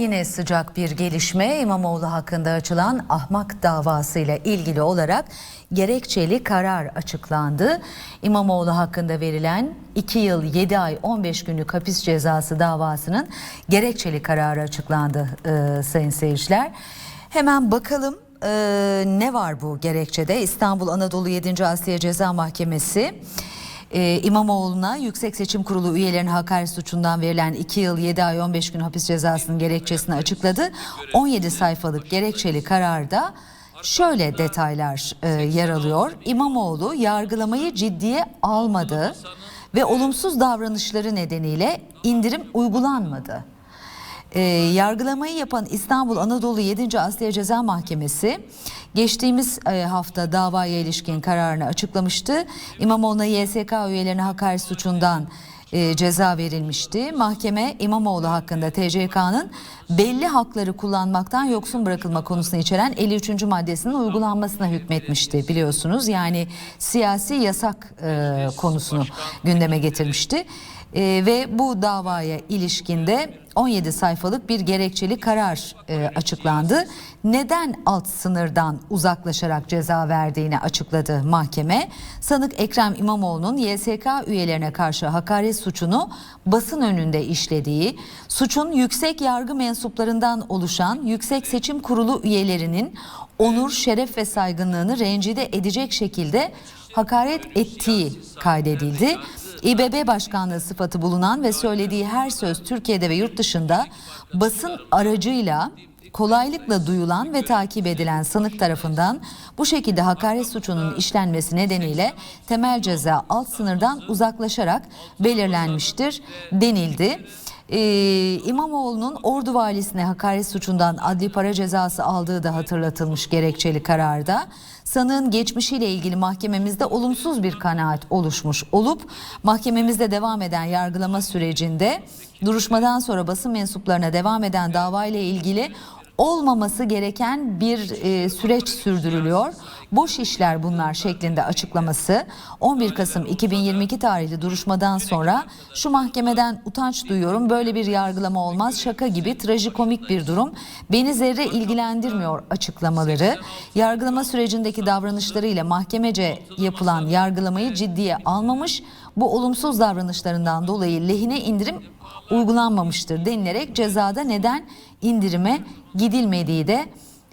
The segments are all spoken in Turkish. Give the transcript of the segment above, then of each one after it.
yine sıcak bir gelişme İmamoğlu hakkında açılan ahmak davası ile ilgili olarak gerekçeli karar açıklandı. İmamoğlu hakkında verilen 2 yıl 7 ay 15 günlük hapis cezası davasının gerekçeli kararı açıklandı e, sayın seyirciler. Hemen bakalım e, ne var bu gerekçede? İstanbul Anadolu 7. Asliye Ceza Mahkemesi ee, İmamoğlu'na Yüksek Seçim Kurulu üyelerinin hakaret suçundan verilen 2 yıl 7 ay 15 gün hapis cezasının gerekçesini açıkladı. 17 sayfalık gerekçeli kararda şöyle detaylar e, yer alıyor. İmamoğlu yargılamayı ciddiye almadı ve olumsuz davranışları nedeniyle indirim uygulanmadı. E, yargılamayı yapan İstanbul Anadolu 7. Asliye Ceza Mahkemesi geçtiğimiz e, hafta davaya ilişkin kararını açıklamıştı. İmamoğlu'na YSK üyelerine hakaret suçundan e, ceza verilmişti. Mahkeme İmamoğlu hakkında TCK'nın belli hakları kullanmaktan yoksun bırakılma konusunu içeren 53. maddesinin uygulanmasına hükmetmişti biliyorsunuz. Yani siyasi yasak e, konusunu gündeme getirmişti. E, ve bu davaya ilişkinde 17 sayfalık bir gerekçeli karar e, açıklandı. Neden alt sınırdan uzaklaşarak ceza verdiğini açıkladı mahkeme. Sanık Ekrem İmamoğlu'nun YSK üyelerine karşı hakaret suçunu basın önünde işlediği, suçun yüksek yargı mensuplarından oluşan Yüksek Seçim Kurulu üyelerinin onur, şeref ve saygınlığını rencide edecek şekilde hakaret ettiği kaydedildi. İBB Başkanlığı sıfatı bulunan ve söylediği her söz Türkiye'de ve yurt dışında basın aracıyla kolaylıkla duyulan ve takip edilen sanık tarafından bu şekilde hakaret suçunun işlenmesi nedeniyle temel ceza alt sınırdan uzaklaşarak belirlenmiştir denildi. Ee, İmamoğlu'nun Ordu valisine hakaret suçundan adli para cezası aldığı da hatırlatılmış gerekçeli kararda. Sanığın geçmişiyle ilgili mahkememizde olumsuz bir kanaat oluşmuş olup mahkememizde devam eden yargılama sürecinde duruşmadan sonra basın mensuplarına devam eden davayla ilgili olmaması gereken bir e, süreç sürdürülüyor. Boş işler bunlar şeklinde açıklaması 11 Kasım 2022 tarihli duruşmadan sonra şu mahkemeden utanç duyuyorum böyle bir yargılama olmaz şaka gibi trajikomik bir durum beni zerre ilgilendirmiyor açıklamaları yargılama sürecindeki davranışlarıyla mahkemece yapılan yargılamayı ciddiye almamış bu olumsuz davranışlarından dolayı lehine indirim uygulanmamıştır denilerek cezada neden indirime gidilmediği de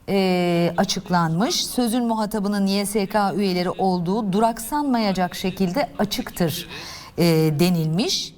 e, açıklanmış. Sözün muhatabının YSK üyeleri olduğu duraksanmayacak şekilde açıktır e, denilmiş.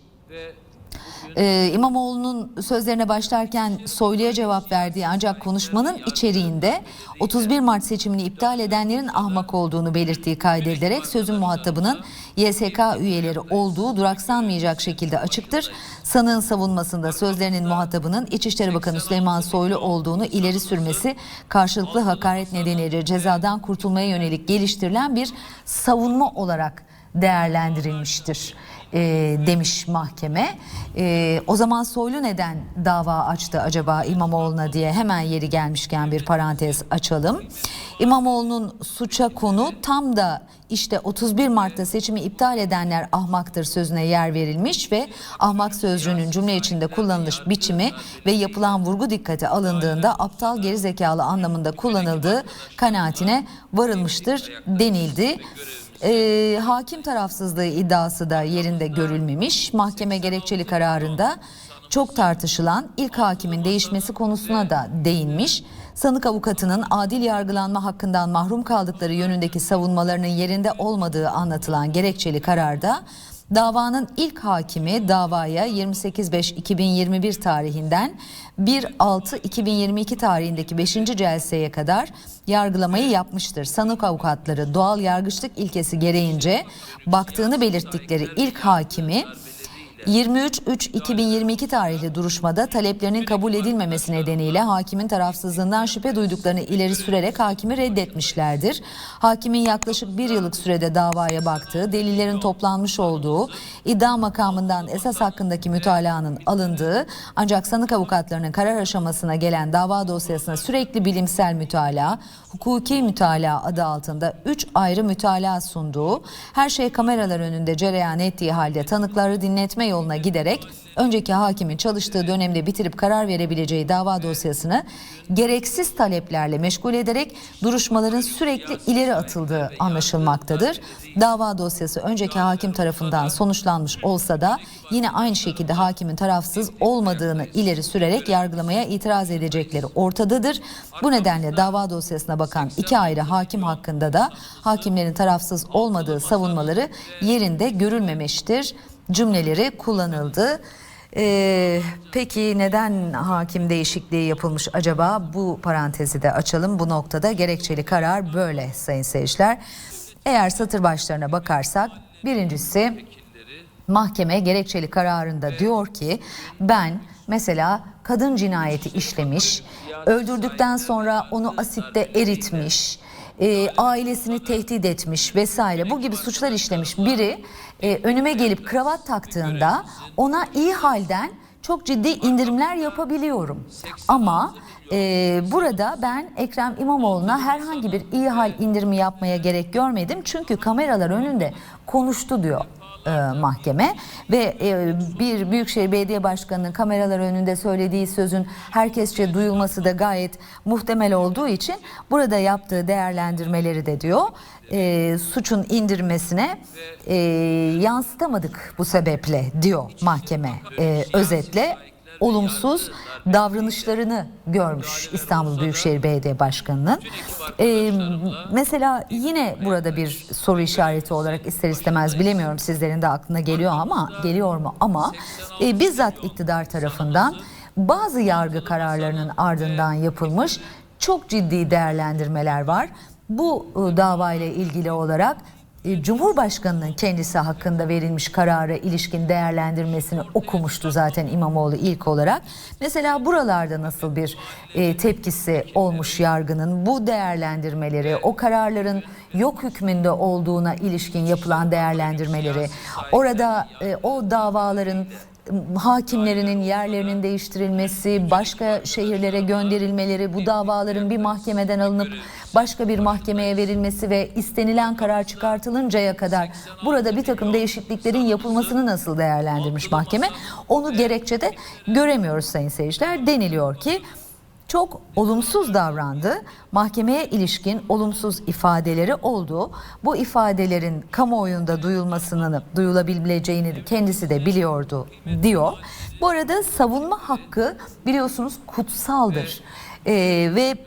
Ee, İmamoğlu'nun sözlerine başlarken Soylu'ya cevap verdiği ancak konuşmanın içeriğinde 31 Mart seçimini iptal edenlerin ahmak olduğunu belirttiği kaydedilerek sözün muhatabının YSK üyeleri olduğu duraksanmayacak şekilde açıktır. Sanığın savunmasında sözlerinin muhatabının İçişleri Bakanı Süleyman Soylu olduğunu ileri sürmesi karşılıklı hakaret nedeniyle cezadan kurtulmaya yönelik geliştirilen bir savunma olarak değerlendirilmiştir e, demiş mahkeme. E, o zaman Soylu neden dava açtı acaba İmamoğlu'na diye hemen yeri gelmişken bir parantez açalım. İmamoğlu'nun suça konu tam da işte 31 Mart'ta seçimi iptal edenler ahmaktır sözüne yer verilmiş ve ahmak sözcüğünün cümle içinde kullanılış biçimi ve yapılan vurgu dikkate alındığında aptal gerizekalı anlamında kullanıldığı kanaatine varılmıştır denildi. E, hakim tarafsızlığı iddiası da yerinde görülmemiş. Mahkeme gerekçeli kararında çok tartışılan ilk hakimin değişmesi konusuna da değinmiş. Sanık avukatının adil yargılanma hakkından mahrum kaldıkları yönündeki savunmalarının yerinde olmadığı anlatılan gerekçeli kararda davanın ilk hakimi davaya 28.5.2021 tarihinden 1.6.2022 tarihindeki 5. celseye kadar yargılamayı yapmıştır. Sanık avukatları doğal yargıçlık ilkesi gereğince baktığını belirttikleri ilk hakimi 23.3.2022 tarihli duruşmada taleplerinin kabul edilmemesi nedeniyle hakimin tarafsızlığından şüphe duyduklarını ileri sürerek hakimi reddetmişlerdir. Hakimin yaklaşık bir yıllık sürede davaya baktığı, delillerin toplanmış olduğu, iddia makamından esas hakkındaki mütalaanın alındığı ancak sanık avukatlarının karar aşamasına gelen dava dosyasına sürekli bilimsel mütalaa, hukuki mütalaa adı altında 3 ayrı mütalaa sunduğu, her şey kameralar önünde cereyan ettiği halde tanıkları dinletme yoluna giderek önceki hakimin çalıştığı dönemde bitirip karar verebileceği dava dosyasını gereksiz taleplerle meşgul ederek duruşmaların sürekli ileri atıldığı anlaşılmaktadır. Dava dosyası önceki hakim tarafından sonuçlanmış olsa da yine aynı şekilde hakimin tarafsız olmadığını ileri sürerek yargılamaya itiraz edecekleri ortadadır. Bu nedenle dava dosyasına bakan iki ayrı hakim hakkında da hakimlerin tarafsız olmadığı savunmaları yerinde görülmemiştir cümleleri kullanıldı. Ee, peki neden hakim değişikliği yapılmış acaba? Bu parantezi de açalım. Bu noktada gerekçeli karar böyle sayın seyirciler. Eğer satır başlarına bakarsak birincisi mahkeme gerekçeli kararında diyor ki ben mesela kadın cinayeti işlemiş, öldürdükten sonra onu asitte eritmiş, e, ailesini tehdit etmiş vesaire bu gibi suçlar işlemiş biri e, önüme gelip kravat taktığında ona iyi halden çok ciddi indirimler yapabiliyorum. Ama e, burada ben Ekrem İmamoğlu'na herhangi bir iyi hal indirimi yapmaya gerek görmedim. Çünkü kameralar önünde konuştu diyor e, mahkeme ve e, bir Büyükşehir Belediye Başkanı'nın kameralar önünde söylediği sözün herkesçe duyulması da gayet muhtemel olduğu için burada yaptığı değerlendirmeleri de diyor e, suçun indirmesine e, yansıtamadık bu sebeple diyor mahkeme e, özetle olumsuz davranışlarını görmüş İstanbul Büyükşehir Belediye Başkanı'nın. Ee, mesela yine burada bir soru işareti olarak ister istemez bilemiyorum sizlerin de aklına geliyor ama geliyor mu ama e, bizzat iktidar tarafından bazı yargı kararlarının ardından yapılmış çok ciddi değerlendirmeler var. Bu e, davayla ilgili olarak Cumhurbaşkanının kendisi hakkında verilmiş karara ilişkin değerlendirmesini okumuştu zaten İmamoğlu ilk olarak. Mesela buralarda nasıl bir e, tepkisi olmuş yargının bu değerlendirmeleri, o kararların yok hükmünde olduğuna ilişkin yapılan değerlendirmeleri, orada e, o davaların hakimlerinin yerlerinin değiştirilmesi, başka şehirlere gönderilmeleri, bu davaların bir mahkemeden alınıp başka bir mahkemeye verilmesi ve istenilen karar çıkartılıncaya kadar burada bir takım değişikliklerin yapılmasını nasıl değerlendirmiş mahkeme? Onu gerekçede göremiyoruz sayın seyirciler. Deniliyor ki çok olumsuz davrandı. Mahkemeye ilişkin olumsuz ifadeleri oldu. Bu ifadelerin kamuoyunda duyulmasını, duyulabileceğini kendisi de biliyordu diyor. Bu arada savunma hakkı biliyorsunuz kutsaldır. Ee, ve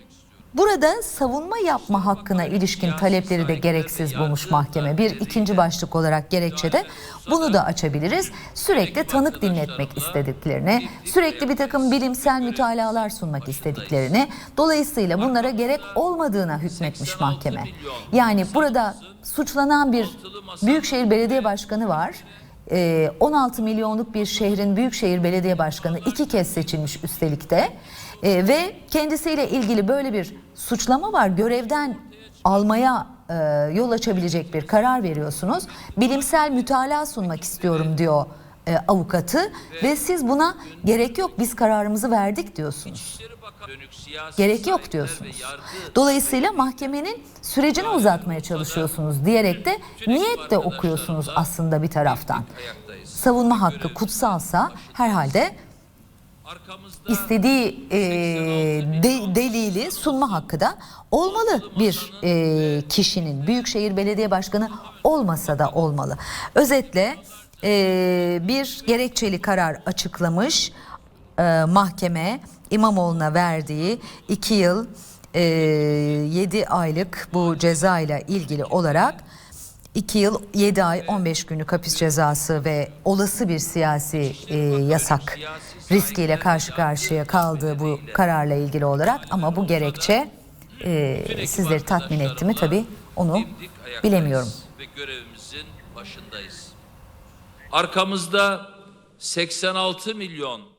Burada savunma yapma hakkına ilişkin talepleri de gereksiz bulmuş mahkeme. Bir ikinci başlık olarak gerekçede bunu da açabiliriz. Sürekli tanık dinletmek istediklerini, sürekli bir takım bilimsel mütalalar sunmak istediklerini, dolayısıyla bunlara gerek olmadığına hükmetmiş mahkeme. Yani burada suçlanan bir Büyükşehir Belediye Başkanı var. Ee, 16 milyonluk bir şehrin Büyükşehir Belediye Başkanı iki kez seçilmiş üstelik de. Ee, ve kendisiyle ilgili böyle bir suçlama var. Görevden almaya e, yol açabilecek bir karar veriyorsunuz. Bilimsel mütalaa sunmak istiyorum diyor e, avukatı ve siz buna gerek yok biz kararımızı verdik diyorsunuz. Gerek yok diyorsunuz. Dolayısıyla mahkemenin sürecini uzatmaya çalışıyorsunuz diyerek de niyet de okuyorsunuz aslında bir taraftan. Savunma hakkı kutsalsa herhalde istediği e, de, delili sunma hakkı da olmalı bir e, kişinin. Büyükşehir Belediye Başkanı olmasa da olmalı. Özetle e, bir gerekçeli karar açıklamış e, mahkeme İmamoğlu'na verdiği 2 yıl e, 7 aylık bu ceza ile ilgili olarak 2 yıl 7 ay 15 günlük hapis cezası ve olası bir siyasi e, yasak riskiyle karşı karşıya kaldığı bu kararla ilgili olarak ama bu gerekçe e, sizleri tatmin etti mi tabii onu bilemiyorum. Ve görevimizin başındayız. Arkamızda 86 milyon